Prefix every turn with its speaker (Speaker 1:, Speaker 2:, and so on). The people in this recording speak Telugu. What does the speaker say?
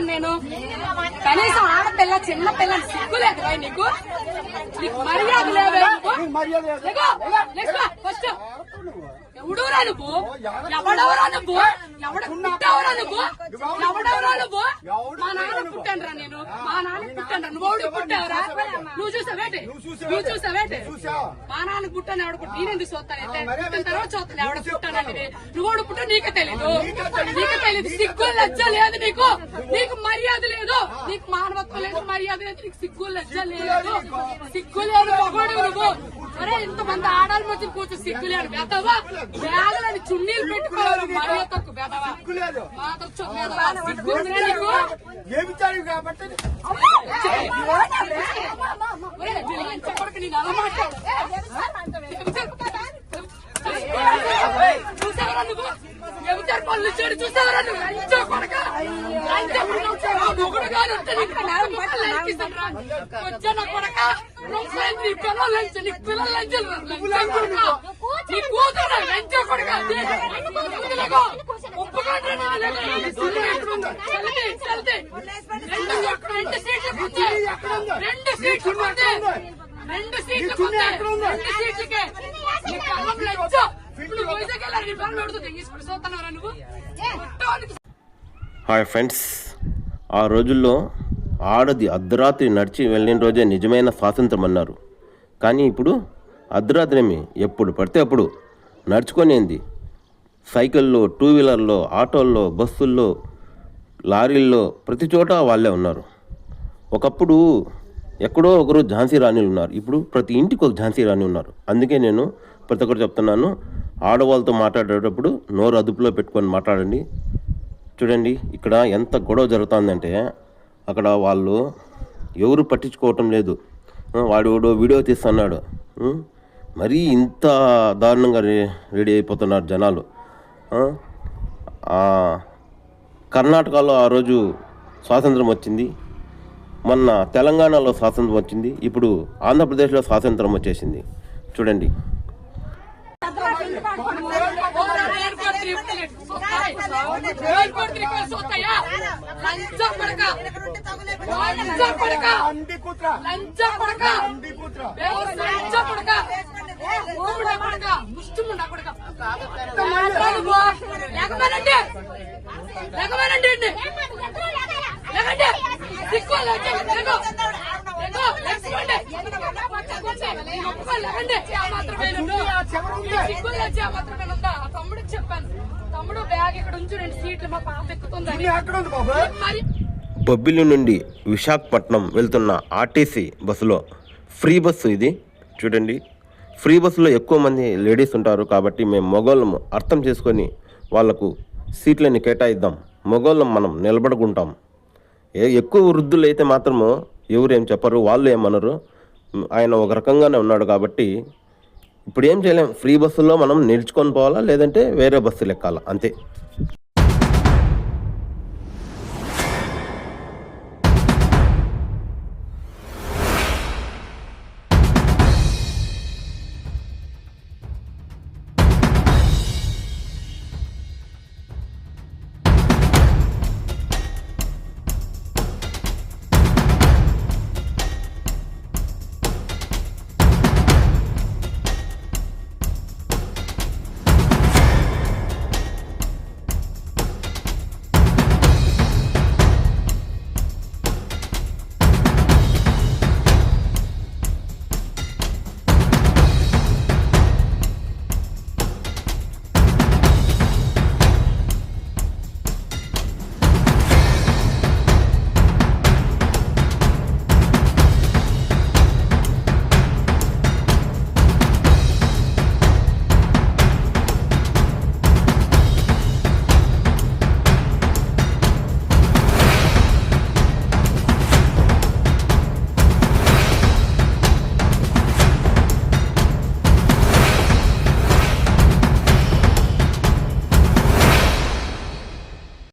Speaker 1: కూర్చుంటాను నేను. కనీసం ఆడపిల్ల చిన్న పిల్ల సిగ్గులేదు భయ్ నీకు. మర్యాద లేదా ఫస్ట్. ఎవడురా నువ్వు? ఎవడెవరా నువ్వు? నువ్వు ఎవడెవరా నువ్వు? మా నాన్న పుట్టానురా నేను. మా నాన్న పుట్టాను నువ్వు పుట్టావురా? నువ్వు చూసావేటి నువ్వు చూసావేటి? మా నాన్న పుట్టాను ఎవడ పుట్టి చూస్తాను పుట్టిన తర్వాత చూస్తాను ఎవడ పుట్టానని నువ్వు. ఎవడు పుట్టా నీకే తెలీదు. నీకే తెలీదు. సిగ్గు లజ్జ లేదు నీకు. నీకు మర్యాద లేదు. నీకు మానవత్వం లేదు మర్యాద లేదు. నీకు సిగ్గు లజ్జ లేదు. సిగ్గు లేదు మగోడు నువ్వు. అరే ఇంతమంది ఆడాలి మధ్య కూర్చో సిగ్గు లేదు బెదవా బ్యాగులని చున్నీలు పెట్టుకోవాలి మర్యాద తక్కువ బెదవా
Speaker 2: సిగ్గులేదు.
Speaker 1: సిగ్గు
Speaker 2: కాబట్టి
Speaker 1: నేను అలా మాట్లాడు. చూసావరా నువ్వు చూసావరా నువ్వు కొడుకు మొగుడు గారు ఉంటే కొడక రొంపై నీ నీ నీ కూతురు కొడక రెండు సీట్లు రెండు సీట్లు రెండు సీట్లు రెండు సీట్లకే. ఇప్పుడు వైజాగ్ వెళ్ళాలి నీ పిల్లలు చూస్తున్నారా నువ్వు
Speaker 3: హాయ్ ఫ్రెండ్స్ ఆ రోజుల్లో ఆడది అర్ధరాత్రి నడిచి వెళ్ళిన రోజే నిజమైన స్వాతంత్రం అన్నారు. కానీ ఇప్పుడు అర్ధరాత్రేమి? ఎప్పుడు పడితే అప్పుడు నడుచుకొనేంది. సైకిల్లో టూ వీలర్లో ఆటోల్లో బస్సుల్లో లారీల్లో ప్రతి చోట వాళ్ళే ఉన్నారు. ఒకప్పుడు ఎక్కడో ఒకరు ఝాన్సీ రాణిలు ఉన్నారు. ఇప్పుడు ప్రతి ఇంటికి ఒక ఝాన్సీ రాణి ఉన్నారు. అందుకే నేను ప్రతి ఒక్కరు చెప్తున్నాను. ఆడవాళ్ళతో మాట్లాడేటప్పుడు నోరు అదుపులో పెట్టుకొని మాట్లాడండి. చూడండి ఇక్కడ ఎంత గొడవ జరుగుతుందంటే అక్కడ వాళ్ళు ఎవరు పట్టించుకోవటం లేదు. వాడు వీడియో తీస్తున్నాడు. మరీ ఇంత దారుణంగా రెడీ అయిపోతున్నారు జనాలు. కర్ణాటకలో ఆ రోజు స్వాతంత్రం వచ్చింది. మొన్న తెలంగాణలో స్వాతంత్రం వచ్చింది. ఇప్పుడు ఆంధ్రప్రదేశ్లో స్వాతంత్రం వచ్చేసింది. చూడండి.
Speaker 1: ఎయిర్పోర్ట్ త్రిపుల్ సోతాయా లంచం పడక లంచం పడక లంచం పడక లంచం పడక ఓముడా పడక ముష్టిముండా పడక లేకమనండి లేకమనండి అండి లేకండి సిక్కు లేకండి లేకో లేకో లేకపోండి లేకండి ఆ మాత్రమే సిగ్గులు వచ్చి ఆ మాత్రమే ఉందా? ఆ తమ్ముడికి చెప్పాను. తమ్ముడు బ్యాగ్ ఇక్కడ ఉంచు రెండు సీట్లు మా పాప ఎక్కుతుందని.
Speaker 2: ఎక్కడ ఉంది బాబు?
Speaker 1: మరి
Speaker 3: బొబ్బిలి నుండి విశాఖపట్నం వెళ్తున్న ఆర్టీసీ బస్సులో ఫ్రీ బస్సు ఇది. చూడండి. ఫ్రీ బస్సులో ఎక్కువ మంది లేడీస్ ఉంటారు కాబట్టి మేము మగవాళ్ళము అర్థం చేసుకొని వాళ్ళకు సీట్లని కేటాయిద్దాం. మగవాళ్ళం మనం నిలబడుకుంటాం. ఏ ఎక్కువ వృద్ధులు అయితే మాత్రము ఎవరు ఏం చెప్పరు వాళ్ళు ఏమనరు. ఆయన ఒక రకంగానే ఉన్నాడు కాబట్టి ఇప్పుడు ఏం చేయలేం. ఫ్రీ బస్సులో మనం నిలుచుకొని పోవాలా లేదంటే వేరే బస్సులు ఎక్కాలా అంతే.